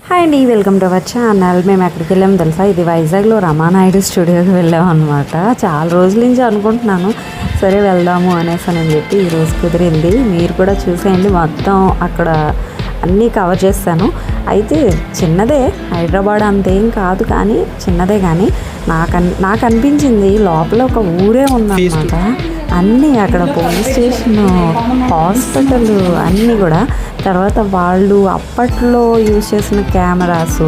Hi అండి welcome to our channel మేము ఎక్కడికి వెళ్ళాము తెలుసా? ఇది వైజాగ్లో రమానాయుడు స్టూడియోకి వెళ్ళాం అనమాట చాలా రోజుల నుంచి అనుకుంటున్నాను. సరే వెళ్దాము అనేసి అని చెప్పి ఈ రోజు కుదిరింది. మీరు కూడా చూసేయండి. మొత్తం అక్కడ అన్నీ కవర్ చేస్తాను. అయితే చిన్నదే. హైదరాబాద్ అంతేం కాదు కానీ చిన్నదే కానీ నాకు నాకు అనిపించింది లోపల ఒక ఊరే ఉందన్నమాట. అన్నీ అక్కడ పోలీస్ స్టేషన్ హాస్పిటల్ అన్నీ కూడా. తర్వాత వాళ్ళు అప్పట్లో యూజ్ చేసిన కెమెరాస్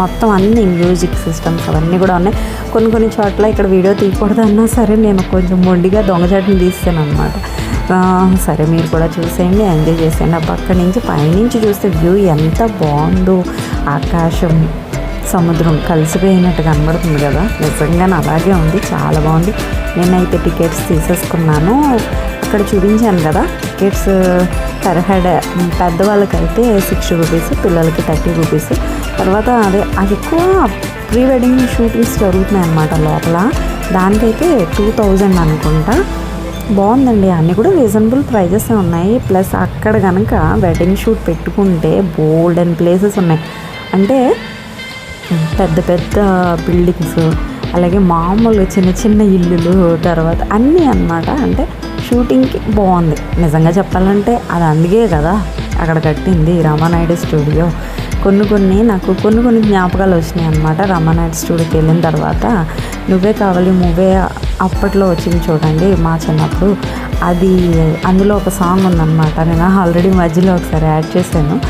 మొత్తం అన్ని మ్యూజిక్ సిస్టమ్స్ అవన్నీ కూడా ఉన్నాయి. కొన్ని కొన్ని చోట్ల ఇక్కడ వీడియో తీయకూడదు అన్నా సరే నేను కొంచెం మొండిగా దొంగచాటుని తీస్తాను అనమాట సరే మీరు కూడా చూసేయండి ఎంజాయ్ చేసేయండి. ఆ నుంచి పైనుంచి చూస్తే వ్యూ ఎంత బాగుందో ఆకాశం సముద్రం కలిసిపోయినట్టు కనబడుతుంది కదా. నిజంగా అలాగే ఉంది. చాలా బాగుంది. నేనైతే టికెట్స్ తీసేసుకున్నాను. అక్కడ చూపించాను కదా. టికెట్స్ పర్ హెడ్ పెద్దవాళ్ళకైతే సిక్స్టీ రూపీస్ పిల్లలకి థర్టీ రూపీస్ తర్వాత అదే అది ఎక్కువ ప్రీ వెడ్డింగ్ షూటింగ్స్ జరుగుతున్నాయి అన్నమాట లోపల. దానికైతే టూ థౌజండ్ అనుకుంటా. బాగుందండి. అన్నీ కూడా రీజనబుల్ ప్రైజెస్ ఉన్నాయి. ప్లస్ అక్కడ కనుక వెడ్డింగ్ షూట్ పెట్టుకుంటే బోల్డ్ అండ్ ప్లేసెస్ ఉన్నాయి. అంటే పెద్ద పెద్ద బిల్డింగ్స్ అలాగే మామూలు చిన్న చిన్న ఇల్లులు తర్వాత అన్నీ అన్నమాట. అంటే షూటింగ్కి బాగుంది. నిజంగా చెప్పాలంటే అది అందుకే కదా అక్కడ కట్టింది రామానాయుడు స్టూడియో కొన్ని కొన్ని నాకు కొన్ని కొన్ని జ్ఞాపకాలు వచ్చినాయి అనమాట రామానాయుడు స్టూడియోకి వెళ్ళిన తర్వాత నువ్వే కావాలి నువ్వే అప్పట్లో వచ్చింది చూడండి మా చిన్నప్పుడు. అది అందులో ఒక సాంగ్ ఉందన్నమాట. నేను ఆల్రెడీ మధ్యలో ఒకసారి యాడ్ చేశాను.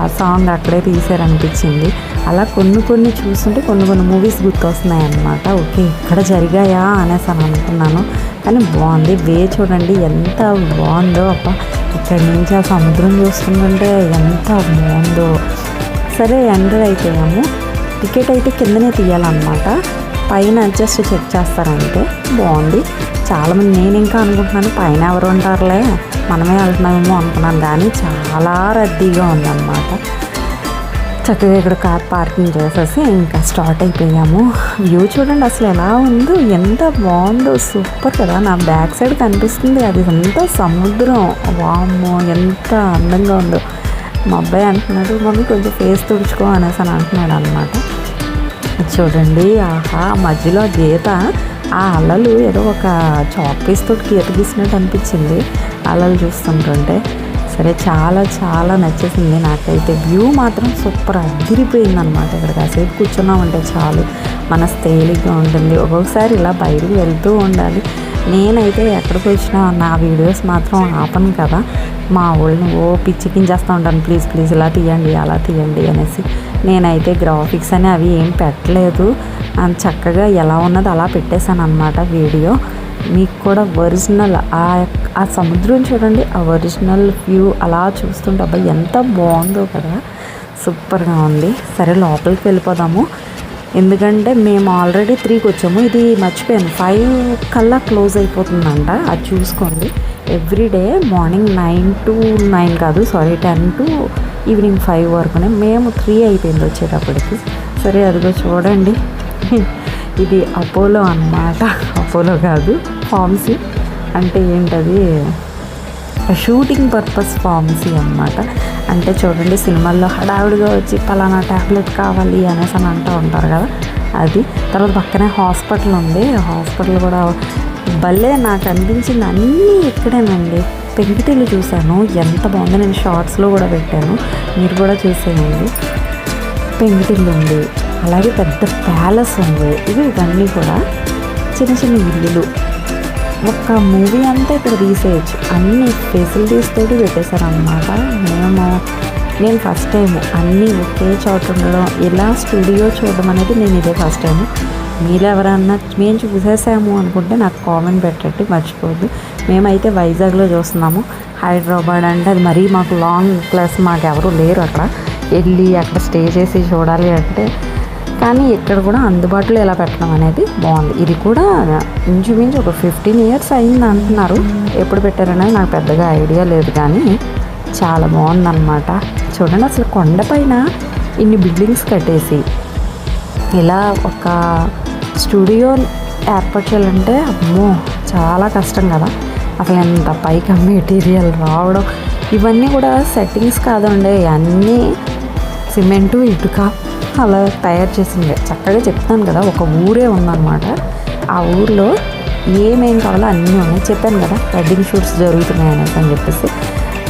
ఆ సాంగ్ అక్కడే తీసారనిపించింది అలా కొన్ని కొన్ని చూస్తుంటే కొన్ని కొన్ని మూవీస్ గుర్తొస్తున్నాయి అన్నమాట ఓకే ఇక్కడ జరిగాయా అనేసి అని అనుకున్నాను. కానీ బాగుంది. వే చూడండి ఎంత బాగుందో అప్ప ఇక్కడి నుంచి ఆ సముద్రం చూస్తుంటే ఎంత బాగుందో. సరే ఎంటర్ అయిపోయాము. టికెట్ అయితే కిందనే తీయాలన్నమాట. పైన జస్ట్ చెక్ చేస్తారంటే బాగుంది. చాలామంది నేను ఇంకా అనుకుంటున్నాను పైన ఎవరు ఉంటారులే. మనమే వెళ్తున్నామేమో అనుకున్నాను. కానీ చాలా రద్దీగా ఉందన్నమాట. చక్కగా ఇక్కడ కార్ పార్కింగ్ చేసేసి ఇంకా స్టార్ట్ అయిపోయాము. వ్యూ చూడండి అసలు ఎలా ఉందో ఎంత బాగుందో సూపర్ కదా. నా బ్యాక్ సైడ్ కనిపిస్తుంది అది ఎంత సముద్రం. వామ్మో ఎంత అందంగా ఉందో. మా అబ్బాయి అంటున్నాడు మమ్మీ కొంచెం ఫేస్ తుడుచుకో అనేసి అని అంటున్నాడు అనమాట చూడండి ఆహా మధ్యలో గీత ఆ అలలు ఏదో ఒక చాక్ పీస్ తోటి గీత గీసినట్టు అనిపించింది. అలలు చూస్తుంటుంటే. సరే చాలా చాలా నచ్చేసింది నాకైతే. వ్యూ మాత్రం సూపర్ అదిరిపోయింది అనమాట ఇక్కడ. కాసేపు కూర్చున్నామంటే చాలు. మనసు తేలిగ్గా ఉంటుంది. ఒక్కొక్కసారి ఇలా బయటకు వెళ్తూ ఉండాలి. నేనైతే ఎక్కడికి వచ్చినా నా వీడియోస్ మాత్రం ఆపను కదా. మా వాళ్ళని ఓ పిచ్చికించేస్తూ ఉంటాను. ప్లీజ్ ప్లీజ్ ఇలా తీయండి అలా తీయండి అనేసి. నేనైతే గ్రాఫిక్స్ అని అవి ఏం పెట్టలేదు. చక్కగా ఎలా ఉన్నదో అలా పెట్టేశాను అనమాట వీడియో. మీకు కూడా ఒరిజినల్ ఆ ఆ సముద్రం చూడండి ఆ ఒరిజినల్ వ్యూ అలా చూస్తుంటే అబ్బాయి ఎంత బాగుందో కదా. సూపర్గా ఉంది. సరే లోపలికి వెళ్ళిపోదాము. ఎందుకంటే మేము ఆల్రెడీ త్రీకి వచ్చాము. ఇది మర్చిపోయాను. ఫైవ్ కల్లా క్లోజ్ అయిపోతుందంట. అది చూసుకోండి. Everyday morning nine to nine కాదు sorry ten to evening five వరకునే మేము త్రీ అయిపోయింది వచ్చేటప్పటికి. సరే అదిగో చూడండి. ఇది అపోలో అన్నమాట. అపోలో కాదు ఫార్మసీ. అంటే ఏంటది? షూటింగ్ పర్పస్ ఫార్మసీ అన్నమాట. అంటే చూడండి సినిమాల్లో హడావుడిగా వచ్చి పలానా ట్యాబ్లెట్ కావాలి అనేసి అని అంటూ ఉంటారు కదా. అది. తర్వాత పక్కనే హాస్పిటల్ ఉంది. హాస్పిటల్ కూడా భలే నాకు అనిపించింది. అన్నీ ఇక్కడేనండి. పెంకిటిల్లు చూశాను. ఎంత బాగుందో. నేను షార్ట్స్లో కూడా పెట్టాను. మీరు కూడా చూసేయండి. పెంకిటిల్లు ఉంది అలాగే పెద్ద ప్యాలెస్ ఉంది. ఇవి ఇవన్నీ కూడా చిన్న చిన్న ఇల్లులు. ఒక మూవీ అంతా ఇక్కడ తీసేయచ్చు. అన్ని ఫెసిలిటీస్ తోటి పెట్టేశారనమాట మేము నేను ఫస్ట్ టైం అన్నీ ఒకే చోట ఉండడం ఇలా స్టూడియో చూడడం అనేది నేను ఇదే ఫస్ట్ టైం మీరు ఎవరన్నా మేము చూసేసాము అనుకుంటే నాకు కామెంట్ పెట్టండి మర్చిపోద్దు మేమైతే వైజాగ్లో చూస్తున్నాము. హైదరాబాద్ అంటే అది మరీ మాకు లాంగ్ ప్లస్ మాకు ఎవరు లేరు అక్కడ. వెళ్ళి అక్కడ స్టే చేసి చూడాలి అంటే కానీ ఇక్కడ కూడా అందుబాటులో ఎలా పెట్టడం అనేది బాగుంది. ఇది కూడా ఇంచుమించు ఒక ఫిఫ్టీన్ ఇయర్స్ అయింది అంటున్నారు. ఎప్పుడు పెట్టారనేది నాకు పెద్దగా ఐడియా లేదు కానీ చాలా బాగుందన్నమాట. చూడండి అసలు కొండపైన ఇన్ని బిల్డింగ్స్ కట్టేసి ఇలా ఒక స్టూడియో ఏర్పాటు చేయాలంటే అమ్మో చాలా కష్టం కదా. అసలు ఎంత పైకి మెటీరియల్ రావడం. ఇవన్నీ కూడా సెట్టింగ్స్ కాదండి. అన్నీ సిమెంటు ఇటుక అలా తయారు చేసింది చక్కగా చెప్తాను కదా ఒక ఊరే ఉందన్నమాట. ఆ ఊర్లో ఏమేం కావాలో అన్నీ ఉన్నాయి. చెప్పాను కదా వెడ్డింగ్ షూట్స్ జరుగుతున్నాయి అనేసి అని చెప్పేసి.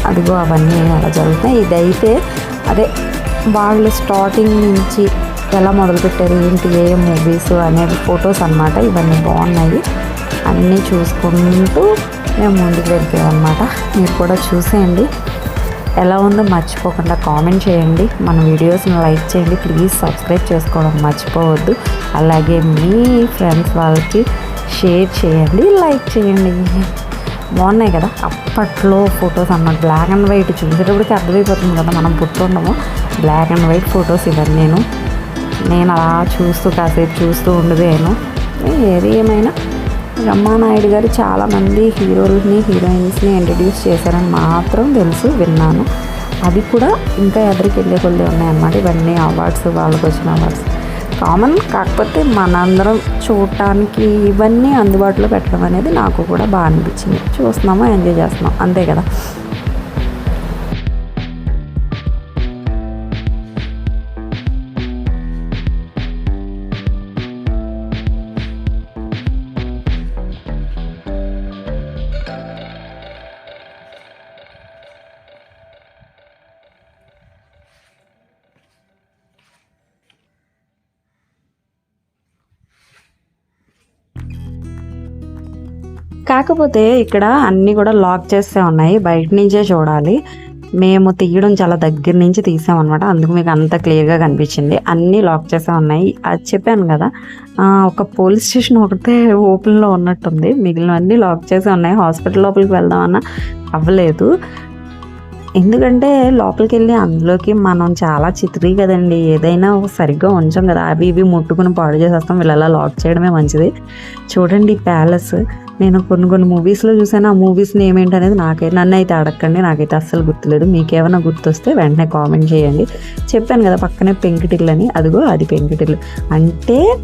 అదిగో అవన్నీ అలా జరుగుతున్నాయి. ఇదైతే అదే వాళ్ళు స్టార్టింగ్ నుంచి ఎలా మొదలుపెట్టారు ఏంటి ఏ మూవీస్ అనే ఫొటోస్ అన్నమాట. ఇవన్నీ బాగున్నాయి. అన్నీ చూసుకుంటూ మేము ముందుకు వెళ్ళిపోయాం మీరు కూడా చూసేయండి. ఎలా ఉందో మర్చిపోకుండా కామెంట్ చేయండి. మన వీడియోస్ని లైక్ చేయండి. ప్లీజ్ సబ్స్క్రైబ్ చేసుకోవడం మర్చిపోవద్దు. అలాగే మీ ఫ్రెండ్స్ వాళ్ళకి షేర్ చేయండి. లైక్ చేయండి. బాగున్నాయి కదా? అప్పట్లో ఫొటోస్ అన్నమాట. బ్లాక్ అండ్ వైట్ చూసేటప్పటికి అర్థమైపోతుంది కదా మనం పుట్టుండము. బ్లాక్ అండ్ వైట్ ఫొటోస్ ఇవన్నీ. నేను నేను అలా చూస్తూ కాసేపు చూస్తూ ఉండిపోయాను ఏది ఏమైనా రమానాయుడు గారు చాలామంది హీరోల్ని హీరోయిన్స్ని ఇంట్రడ్యూస్ చేశారని మాత్రం తెలుసు విన్నాను. అది కూడా ఇంకా ఎదురికి వెళ్ళే కొద్ది ఉన్నాయన్నమాట. ఇవన్నీ అవార్డ్స్ వాళ్ళకి వచ్చిన అవార్డ్స్ కామన్ కాకపోతే మనందరం చూడటానికి ఇవన్నీ అందుబాటులో పెట్టడం అనేది నాకు కూడా బాగా అనిపించింది. చూస్తున్నాము ఎంజాయ్ చేస్తున్నాం. అంతే కదా. కాకపోతే ఇక్కడ అన్నీ కూడా లాక్ చేస్తే ఉన్నాయి. బయట నుంచే చూడాలి. మేము తీయడం చాలా దగ్గర నుంచి తీసామన్నమాట. అందుకు మీకు అంత క్లియర్గా కనిపించింది. అన్నీ లాక్ చేసే ఉన్నాయి. అది చెప్పాను కదా ఒక పోలీస్ స్టేషన్ ఒకటే ఓపెన్లో ఉన్నట్టుంది. మిగిలినవన్నీ లాక్ చేసే ఉన్నాయి. హాస్పిటల్ లోపలికి వెళ్దామన్నా అవ్వలేదు. ఎందుకంటే లోపలికి వెళ్ళి అందులోకి మనం చాలా చిత్రీ కదండి. ఏదైనా సరిగ్గా ఉంచాం కదా. అవి ఇవి ముట్టుకుని పాడు చేసేస్తాం. వీళ్ళలా లాక్ చేయడమే మంచిది. చూడండి ప్యాలెస్. నేను కొన్ని కొన్ని మూవీస్లో చూసాను ఆ మూవీస్ నేమ్ ఏంటనేది నాకైతే నన్ను అయితే అడగండి. నాకైతే అస్సలు గుర్తులేదు. మీకేమైనా గుర్తొస్తే వెంటనే కామెంట్ చేయండి. చెప్పాను కదా పక్కనే పెంకిటిల్లు అని. అదిగో అది పెంకిటిల్లు. అంటే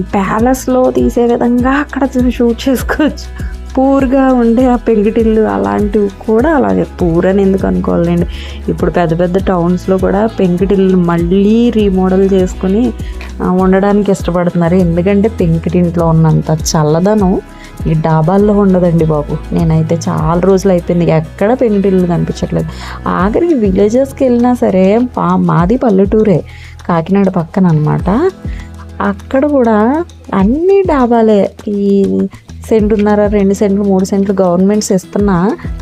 ప్యాలెస్లో తీసే విధంగా అక్కడ షూట్ చేసుకోవచ్చు. పూర్గా ఉండే ఆ పెంకిటిల్లు అలాంటివి కూడా అలాగే పూర్ అని ఎందుకు అనుకోవాలండి? ఇప్పుడు పెద్ద పెద్ద టౌన్స్లో కూడా పెంకిటిల్లు మళ్ళీ రీమోడల్ చేసుకుని ఉండడానికి ఇష్టపడుతున్నారు. ఎందుకంటే పెంకిటింట్లో ఉన్నంత చల్లదనం ఈ డాబాల్లో ఉండదండి బాబు. నేనైతే చాలా రోజులు అయిపోయింది. ఎక్కడ పెంకిటిల్లు కనిపించట్లేదు. ఆఖరికి విలేజెస్కి వెళ్ళినా సరే పా మాది పల్లెటూరే కాకినాడ పక్కన అనమాట అక్కడ కూడా అన్ని డాబాలే. ఈ సెంటున్నర రెండు సెంట్లు మూడు సెంట్లు గవర్నమెంట్స్ ఇస్తున్నా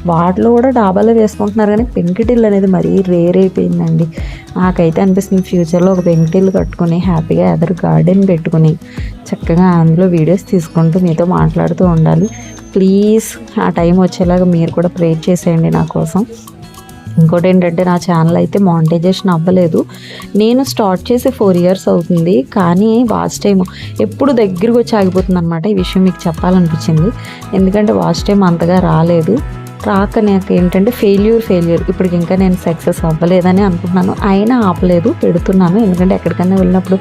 వాటిలో కూడా డాబాలో వేసుకుంటున్నారు కానీ పెంకిటిల్లు అనేది మరీ రేర్ అయిపోయిందండి. నాకైతే అనిపిస్తుంది ఫ్యూచర్లో ఒక పెంకిటిల్లు కట్టుకుని హ్యాపీగా ఎదరు గార్డెన్ పెట్టుకుని చక్కగా అందులో వీడియోస్ తీసుకుంటూ మీతో మాట్లాడుతూ ఉండాలి. ప్లీజ్ ఆ టైం వచ్చేలాగా మీరు కూడా ప్రేర్ చేసేయండి నా కోసం. ఇంకోటి ఏంటంటే నా ఛానల్ అయితే మానిటైజేషన్ అవ్వలేదు. నేను స్టార్ట్ చేసి ఫోర్ ఇయర్స్ అవుతుంది. కానీ వాచ్ టైం ఎప్పుడు దగ్గరకు వచ్చి ఆగిపోతుంది అనమాట ఈ విషయం మీకు చెప్పాలనిపించింది. ఎందుకంటే వాచ్ టైం అంతగా రాలేదు. రాక నాకు ఏంటంటే ఫెయిల్యూర్ ఫెయిల్యూర్ ఇప్పుడు ఇంకా నేను సక్సెస్ అవ్వలేదని అనుకుంటున్నాను. అయినా ఆపలేదు. పెడుతున్నాను. ఎందుకంటే ఎక్కడికైనా వెళ్ళినప్పుడు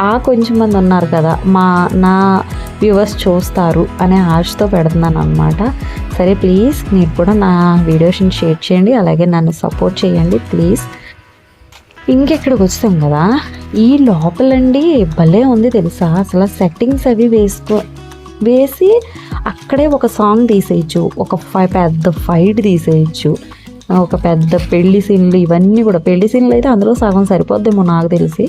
ఆ కొంచెం మంది ఉన్నారు కదా మా నా వ్యూవర్స్ చూస్తారు అనే ఆశతో పెడుతున్నాను అనమాట సరే ప్లీజ్ మీరు కూడా నా వీడియోస్ని షేర్ చేయండి అలాగే నన్ను సపోర్ట్ చేయండి ప్లీజ్. ఇంకెక్కడికి వచ్చాం కదా ఈ లోపలండి భలే ఉంది తెలుసా? అసలు సెట్టింగ్స్ అవి వేసుకో వేసి అక్కడే ఒక సాంగ్ తీసేయచ్చు ఒక ఫై పెద్ద ఫైట్ తీసేయచ్చు. ఒక పెద్ద పెళ్ళి సీన్లు ఇవన్నీ కూడా. పెళ్ళి సీన్లు అయితే అందులో సగం సరిపోద్దేమో నాకు తెలిసి.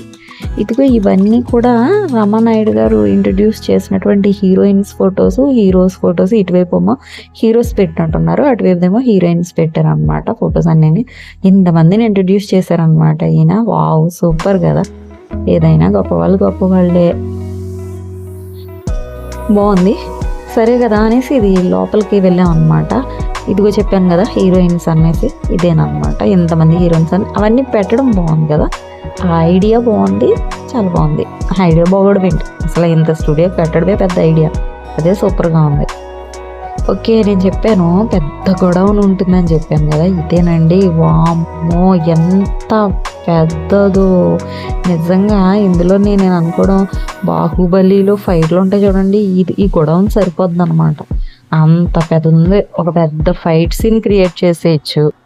ఇదిగో ఇవన్నీ కూడా రమానాయుడు గారు ఇంట్రడ్యూస్ చేసినటువంటి హీరోయిన్స్ ఫొటోస్ హీరోస్ ఫొటోస్ ఇటువైపు ఏమో హీరోస్ పెట్టినట్టున్నారు. అటువైపు ఏమో హీరోయిన్స్ పెట్టారనమాట ఫొటోస్ అన్నీ ఇంతమందిని ఇంట్రడ్యూస్ చేశారనమాట ఈయన. వావ్ సూపర్ కదా. ఏదైనా గొప్పవాళ్ళు గొప్పవాళ్ళే. బాగుంది. సరే కదా అనేసి ఇది లోపలికి వెళ్ళాం అనమాట ఇదిగో చెప్పాను కదా హీరోయిన్స్ అనేసి ఇదేనమాట ఎంతమంది హీరోయిన్స్ అని అవన్నీ పెట్టడం బాగుంది కదా. ఆ ఐడియా బాగుంది చాలా బాగుంది. ఆ ఐడియా బాగోడం ఏంటి అసలు ఇంత స్టూడియో పెట్టడమే పెద్ద ఐడియా. అదే సూపర్గా ఉంది. ఓకే నేను చెప్పాను పెద్ద గొడవలు ఉంటుందని చెప్పాను కదా. ఇదేనండి వామ్మో ఎంత పెద్దదో. నిజంగా ఇందులో నేను అనుకోవడం బాహుబలిలో ఫైట్లు ఉంటాయి చూడండి ఇది ఈ గొడవని సరిపోద్ది అనమాట అంత పెద్ద ఒక పెద్ద ఫైట్ సీన్ క్రియేట్ చేసేయచ్చు.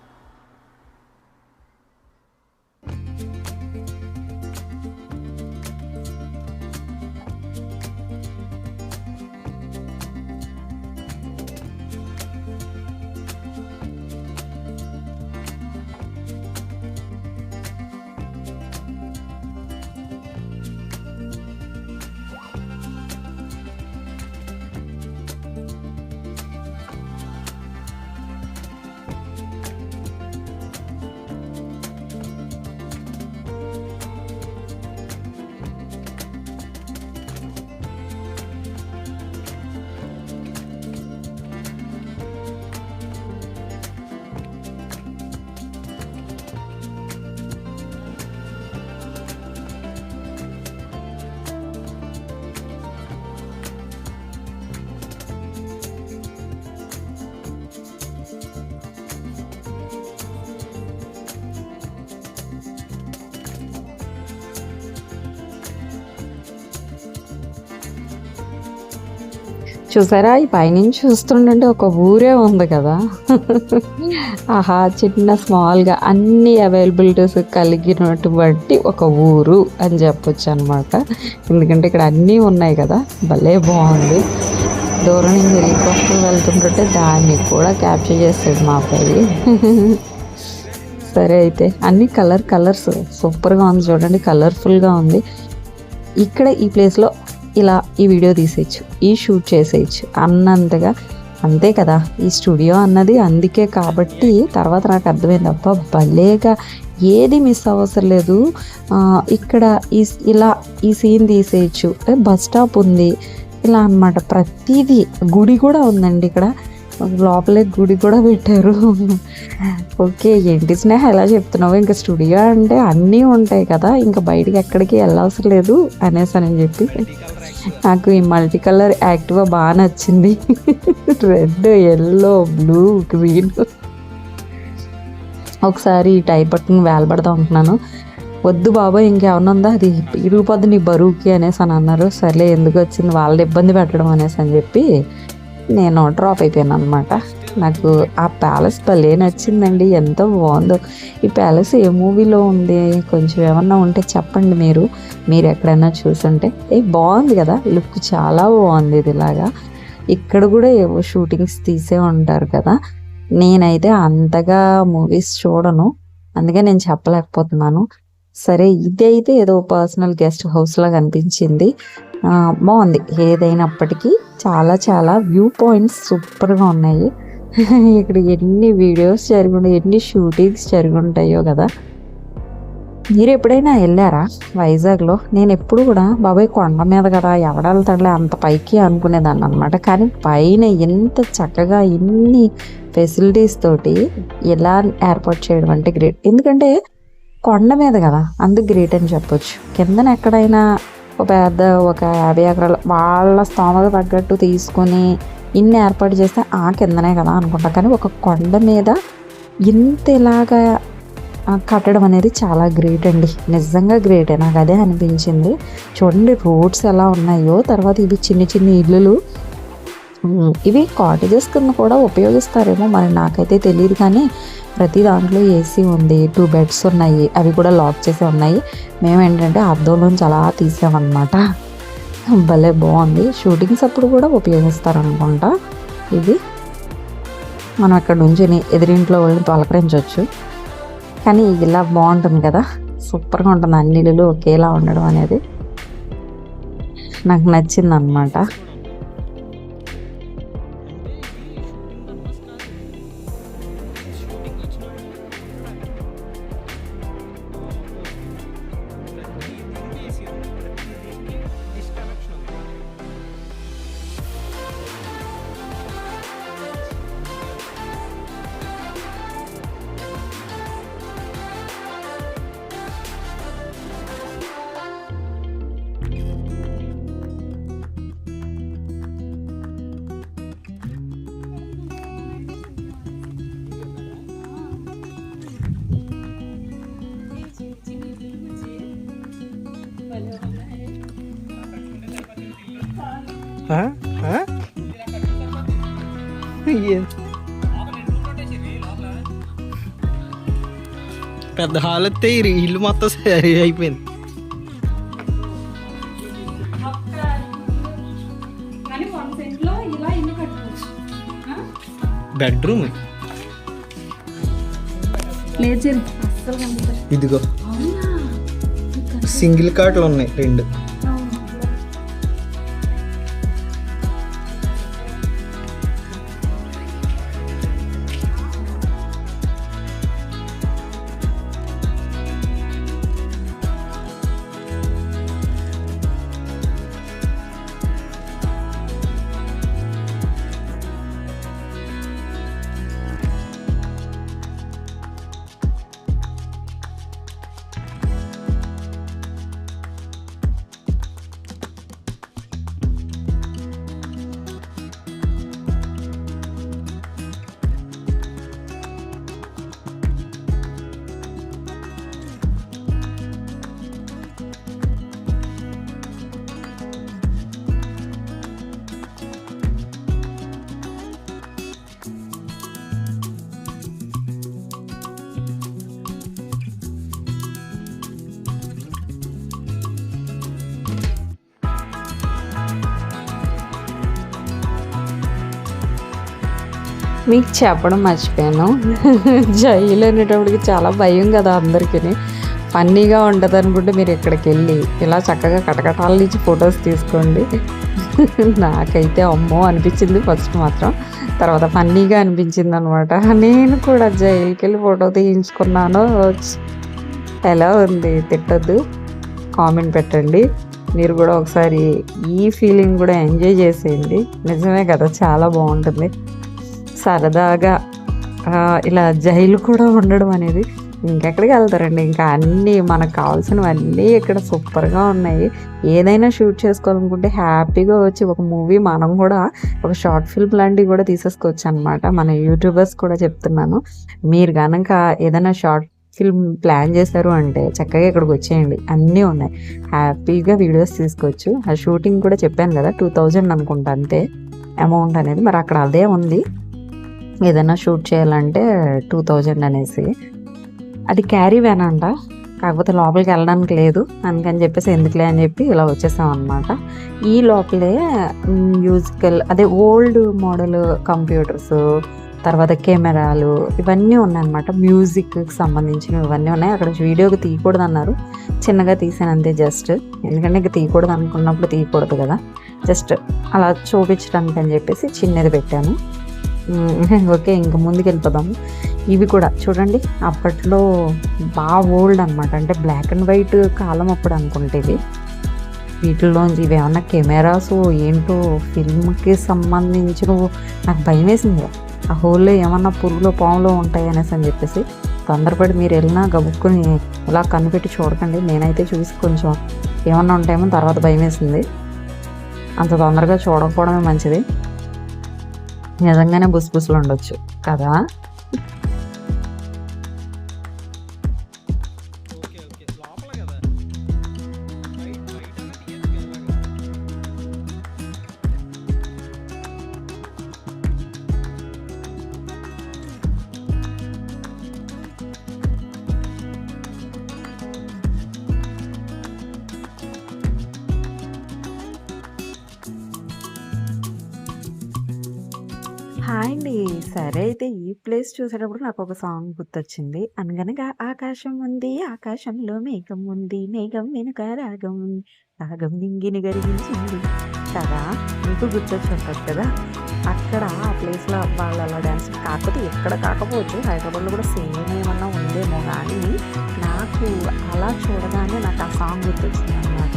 చూసారా? ఈ పైనుంచి చూస్తుండంటే ఒక ఊరే ఉంది కదా. ఆహా చిన్న స్మాల్గా అన్ని అవైలబిలిటీస్ కలిగినటువంటి ఒక ఊరు అని చెప్పొచ్చు అనమాట ఎందుకంటే ఇక్కడ అన్నీ ఉన్నాయి కదా. భలే బాగుంది. దూరం నుంచి హెలికాప్టర్ వెళ్తుంటుంటే దాన్ని కూడా క్యాప్చర్ చేస్తాడు మా అబ్బాయి. సరే అయితే అన్ని కలర్ కలర్స్ సూపర్గా ఉంది చూడండి. కలర్ఫుల్గా ఉంది. ఇక్కడ ఈ ప్లేస్లో ఇలా ఈ వీడియో తీసేయచ్చు ఈ షూట్ చేసేయచ్చు అన్నంతగా. అంతే కదా ఈ స్టూడియో అన్నది అందుకే కాబట్టి తర్వాత నాకు అర్థమైంది అబ్బా భలేగా ఏది మిస్ అవసరం లేదు. ఇక్కడ ఈ ఇలా ఈ సీన్ తీసేయచ్చు బస్ స్టాప్ ఉంది ఇలా అన్నమాట ప్రతిదీ గుడి కూడా ఉందండి ఇక్కడ. లోపలే గుడి కూడా పెట్టారు. ఓకే ఏంటి స్నేహ ఎలా చెప్తున్నావు? ఇంకా స్టూడియో అంటే అన్నీ ఉంటాయి కదా ఇంకా బయటికి ఎక్కడికి వెళ్ళవసరం లేదు అనేసి అని చెప్పి నాకు ఈ మల్టీ కలర్ యాక్టివా బాగా నచ్చింది. Red yellow blue green. ఒకసారి ఈ టైప్ పట్టుకుని వేలబడతా ఉంటున్నాను వద్దు బాబా ఇంకేమన్నా ఉందా? అది ఇరుగుపోద్ది నీ బరువుకి అనేసి అని అన్నారు. సర్లే ఎందుకు వచ్చింది? వాళ్ళని ఇబ్బంది పెట్టడం అనేసి అని చెప్పి నేను డ్రాప్ అయిపోయాను అనమాట నాకు ఆ ప్యాలెస్ భలే నచ్చిందండి. ఎంతో బాగుందో. ఈ ప్యాలెస్ ఏ మూవీలో ఉంది? కొంచెం ఏమన్నా ఉంటే చెప్పండి మీరు. మీరు ఎక్కడైనా చూసుంటే. ఏ బాగుంది కదా. లుక్ చాలా బాగుంది ఇది ఇలాగా ఇక్కడ కూడా ఏవో షూటింగ్స్ తీసే ఉంటారు కదా. నేనైతే అంతగా మూవీస్ చూడను. అందుకే నేను చెప్పలేకపోతున్నాను. సరే ఇది అయితే ఏదో పర్సనల్ గెస్ట్ హౌస్ లాగా అనిపించింది. బాగుంది. ఏదైనప్పటికీ చాలా చాలా వ్యూ పాయింట్స్ సూపర్గా ఉన్నాయి. ఇక్కడ ఎన్ని వీడియోస్ జరుగుంటాయి ఎన్ని షూటింగ్స్ జరుగుంటాయో కదా. మీరు ఎప్పుడైనా వెళ్ళారా వైజాగ్లో? నేను ఎప్పుడు కూడా బాబాయ్ కొండ మీద కదా ఎవడెళ్తాడులే అంత పైకి అనుకునేదాన్ని అనమాట కానీ పైన ఎంత చక్కగా ఇన్ని ఫెసిలిటీస్ తోటి ఎలా ఏర్పాటు చేయడం అంటే గ్రేట్. ఎందుకంటే కొండ మీద కదా? అందుకు గ్రేట్ అని చెప్పొచ్చు. కిందన ఎక్కడైనా ఒక పెద్ద ఒక యాభై ఎకరాలు వాళ్ళ స్తోమత తగ్గట్టు తీసుకొని ఇన్ని ఏర్పాటు చేస్తే ఆ కిందనే కదా అనుకుంటా. కానీ ఒక కొండ మీద ఇంత ఇలాగా కట్టడం అనేది చాలా గ్రేట్ అండి. నిజంగా గ్రేటే నాకు అదే అనిపించింది. చూడండి రోడ్స్ ఎలా ఉన్నాయో తర్వాత ఇవి చిన్ని చిన్ని ఇల్లులు. ఇవి కాటేజెస్ కింద కూడా ఉపయోగిస్తారేమో మరి నాకైతే తెలియదు కానీ ప్రతి దాంట్లో ఏసీ ఉంది టూ బెడ్స్ ఉన్నాయి అవి కూడా లాక్ చేసి ఉన్నాయి. మేము ఏంటంటే అద్దంలోంచి అలా తీసామన్నమాట. భలే బాగుంది. షూటింగ్స్ అప్పుడు కూడా ఉపయోగిస్తారనుకుంటా. ఇది మనం అక్కడ నుంచి ఎదిరింట్లో వాళ్ళని పలకరించవచ్చు కానీ ఇలా బాగుంటుంది కదా. సూపర్గా ఉంటుంది. అన్ని ఇల్లులు ఒకేలా ఉండడం అనేది. నాకు నచ్చింది అనమాట పెద్ద హాల్ వస్తే ఈ ఇల్లు మొత్తం సరి అయిపోయింది. బెడ్రూమ్? ఇదిగో. సింగిల్ కాట్లు ఉన్నాయి రెండు. మీకు చెప్పడం మర్చిపోయాను. జైలు అనేటప్పటికి చాలా భయం కదా అందరికీ ఫన్నీగా ఉంటుంది అనుకుంటే మీరు ఇక్కడికి వెళ్ళి ఇలా చక్కగా కటకటాల నుంచి ఫొటోస్ తీసుకోండి. నాకైతే అమ్మో అనిపించింది ఫస్ట్ మాత్రం. తర్వాత ఫన్నీగా అనిపించింది అనమాట నేను కూడా జైలుకి వెళ్ళి ఫోటో తీయించుకున్నాను. ఎలా ఉంది? తిట్టద్దు. కామెంట్ పెట్టండి. మీరు కూడా ఒకసారి ఈ ఫీలింగ్ కూడా ఎంజాయ్ చేసేయండి. నిజమే కదా చాలా బాగుంటుంది. సరదాగా ఇలా జైలు కూడా ఉండడం అనేది ఇంకెక్కడికి వెళ్తారండి. ఇంకా అన్నీ మనకు కావాల్సినవన్నీ ఇక్కడ సూపర్గా ఉన్నాయి. ఏదైనా షూట్ చేసుకోవాలనుకుంటే హ్యాపీగా వచ్చి ఒక మూవీ మనం కూడా ఒక షార్ట్ ఫిల్మ్ లాంటివి కూడా తీసేసుకోవచ్చు అనమాట మన యూట్యూబర్స్ కూడా చెప్తున్నాను. మీరు కనుక ఏదైనా షార్ట్ ఫిల్మ్ ప్లాన్ చేశారు అంటే చక్కగా ఇక్కడికి వచ్చేయండి. అన్నీ ఉన్నాయి. హ్యాపీగా వీడియోస్ తీసుకోవచ్చు. ఆ షూటింగ్ కూడా చెప్పాను కదా టూ థౌజండ్ అనుకుంటా అంతే. అమౌంట్ అనేది మరి అక్కడ అదే ఉంది. ఏదైనా షూట్ చేయాలంటే టూ థౌజండ్ అనేసి. అది క్యారీ వ్యాన్ అంట. కాకపోతే లోపలికి వెళ్ళడానికి లేదు. అందుకని చెప్పేసి ఎందుకులే అని చెప్పి ఇలా వచ్చేసాం అనమాట ఈ లోపలే మ్యూజికల్ అదే ఓల్డ్ మోడల్ కంప్యూటర్స్ తర్వాత కెమెరాలు ఇవన్నీ ఉన్నాయన్నమాట. మ్యూజిక్కి సంబంధించినవి ఇవన్నీ ఉన్నాయి. అక్కడ వీడియోకి తీయకూడదు అన్నారు చిన్నగా తీసాను అంతే జస్ట్. ఎందుకంటే ఇంకా తీయకూడదు అనుకున్నప్పుడు తీయకూడదు కదా. జస్ట్ అలా చూపించడానికి అని చెప్పేసి చిన్నది పెట్టాను. ఓకే ఇంకా ముందుకు వెళ్ళిపోదాము ఇవి కూడా చూడండి అప్పట్లో బాగా ఓల్డ్ అనమాట అంటే బ్లాక్ అండ్ వైట్ కాలం అప్పుడు అనుకుంటే ఇవి వీటిల్లోంచి ఇవి ఏమన్నా కెమెరాస్ ఏంటో ఫిల్మ్కి సంబంధించిన నాకు భయం వేసింది. ఆ హోల్లో ఏమన్నా పురుగులు పాములు ఉంటాయి అనేసి అని చెప్పేసి తొందరపడి మీరు వెళ్ళినా గబుక్కుని ఇలా కనిపెట్టి చూడకండి. నేనైతే చూసి కొంచెం ఏమన్నా ఉంటాయేమో తర్వాత భయం వేసింది. అంత తొందరగా చూడకపోవడమే మంచిది. నిజంగానే బుసబుసలు ఉండొచ్చు కదా? హాయ్ అండి సరే అయితే ఈ ప్లేస్ చూసేటప్పుడు నాకు ఒక సాంగ్ గుర్తొచ్చింది. అనగనగా ఆకాశం ఉంది ఆకాశంలో మేఘం ఉంది మేఘం వెనుక రాగం ఉంది రాగం నింగిని గరిగించింది. కదా? మీకు గుర్తొచ్చుంటుంది కదా? అక్కడ ఆ ప్లేస్లో వాళ్ళు అలా డ్యాన్స్ కాకపోతే ఎక్కడ కాకపోవచ్చు. హైదరాబాద్లో కూడా సేమ్ ఏమన్నా ఉందేమో కానీ నాకు అలా చూడగానే నాకు ఆ సాంగ్ గుర్తొచ్చింది అనమాట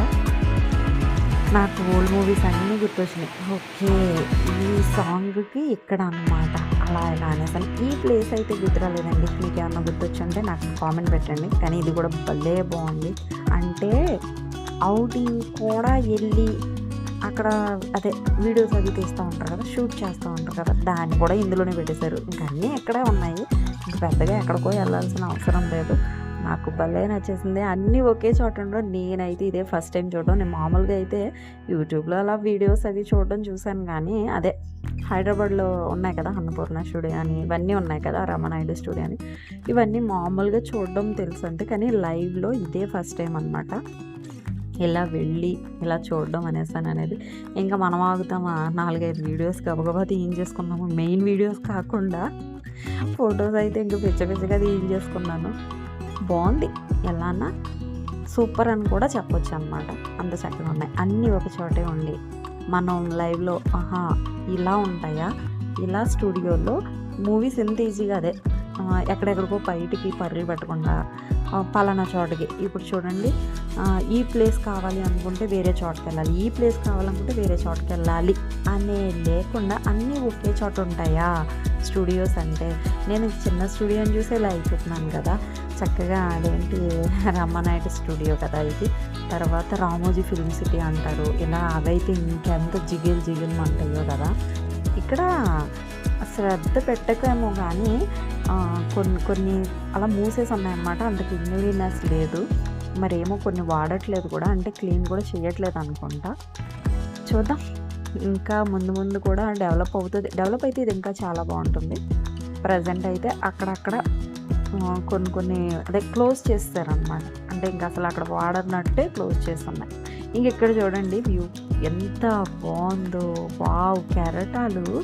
నాకు ఓల్డ్ మూవీస్ అన్నీ గుర్తొచ్చినాయి. ఓకే ఈ సాంగ్కి ఇక్కడ అన్నమాట అలా ఇలా అనేసాను ఈ ప్లేస్ అయితే గుర్తురాలేదండి. మీకు ఏమన్నా గుర్తొచ్చుంటే నాకు కామెంట్ పెట్టండి. కానీ ఇది కూడా భలే బాగుంది. అంటే అవుటింగ్ కూడా వెళ్ళి అక్కడ అదే వీడియోస్ అవి తీస్తూ ఉంటారు కదా షూట్ చేస్తూ ఉంటారు కదా దాన్ని కూడా ఇందులోనే పెట్టేశారు. ఇంకా అన్నీ ఎక్కడే ఉన్నాయి. పెద్దగా ఎక్కడికో వెళ్ళాల్సిన అవసరం లేదు. నాకు భలే నచ్చేసింది. అన్నీ ఒకే చోట ఉండడం నేనైతే ఇదే ఫస్ట్ టైం చూడడం. నేను మామూలుగా అయితే యూట్యూబ్లో అలా వీడియోస్ అవి చూడడం చూశాను కానీ అదే హైదరాబాద్లో ఉన్నాయి కదా అన్నపూర్ణ స్టూడియో అని ఇవన్నీ ఉన్నాయి కదా రమణాయుడు స్టూడియో అని. ఇవన్నీ మామూలుగా చూడడం తెలుసు అంతే కానీ లైవ్లో ఇదే ఫస్ట్ టైం అనమాట ఇలా వెళ్ళి ఇలా చూడడం అనేసాను అనేది. ఇంకా మనం ఆగుతామా? నాలుగైదు వీడియోస్ గబగబా తీయించేసుకున్నాము మెయిన్ వీడియోస్ కాకుండా ఫొటోస్ అయితే ఇంకా పిచ్చ పిచ్చగా తీయించేసుకున్నాను బాగుంది. ఎలా అన్నా సూపర్ అని కూడా చెప్పొచ్చు అనమాట అంత చక్కగా ఉన్నాయి. అన్నీ ఒక చోటే ఉండి. మనం లైవ్లో ఆహా ఇలా ఉంటాయా? ఇలా స్టూడియోలో మూవీస్ ఎంత ఈజీగా అదే ఎక్కడెక్కడికో బయటికి పర్రీ పెట్టకుండా పలానా చోటకి. ఇప్పుడు చూడండి ఈ ప్లేస్ కావాలి అనుకుంటే వేరే చోటకి వెళ్ళాలి. ఈ ప్లేస్ కావాలనుకుంటే వేరే చోటకి వెళ్ళాలి అనే లేకుండా అన్నీ ఒకే చోట ఉంటాయా? స్టూడియోస్ అంటే. నేను చిన్న స్టూడియోని చూసి ఇలా అయిపోతున్నాను కదా. చక్కగా అదేంటి రమ్మనాయుడు స్టూడియో కదా ఇది. తర్వాత రామోజీ ఫిల్మ్ సిటీ అంటారు. ఇలా అవైతే ఇంకెంత జిగిల్ జిగిల్ అంటాయో కదా. ఇక్కడ శ్రద్ధ పెట్టకేమో కానీ కొన్ని కొన్ని అలా మూసేసి ఉన్నాయన్నమాట అంత క్లీన్లీనెస్ లేదు. మరేమో కొన్ని వాడట్లేదు కూడా. అంటే క్లీన్ కూడా చేయట్లేదు అనుకుంటా. చూద్దాం. ఇంకా ముందు ముందు కూడా డెవలప్ అవుతుంది. డెవలప్ అయితే ఇది ఇంకా చాలా బాగుంటుంది. ప్రజెంట్ అయితే అక్కడక్కడ కొన్ని కొన్ని అదే క్లోజ్ చేస్తారనమాట అంటే ఇంకా అసలు అక్కడ వాడనట్టే క్లోజ్ చేస్తున్నాయి ఇంక ఇక్కడ చూడండి వ్యూ ఎంత బాగుందో. వావ్ కెరటాలు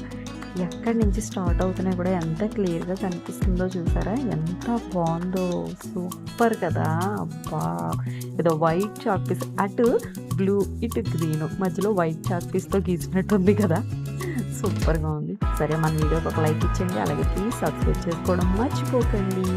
ఎక్కడి నుంచి స్టార్ట్ అవుతున్నాయి కూడా ఎంత క్లియర్గా కనిపిస్తుందో చూసారా? ఎంత బాగుందో. సూపర్ కదా. అబ్బా. ఏదో వైట్ చాక్ పీస్ అటు బ్లూ ఇటు గ్రీన్ మధ్యలో వైట్ చాక్ పీస్తో గీసినట్టుంది కదా. సూపర్గా ఉంది. సరే మన వీడియోకి ఒక లైక్ ఇచ్చేయండి. అలాగే ప్లీజ్ సబ్స్క్రైబ్ చేసుకోవడం మర్చిపోకండి.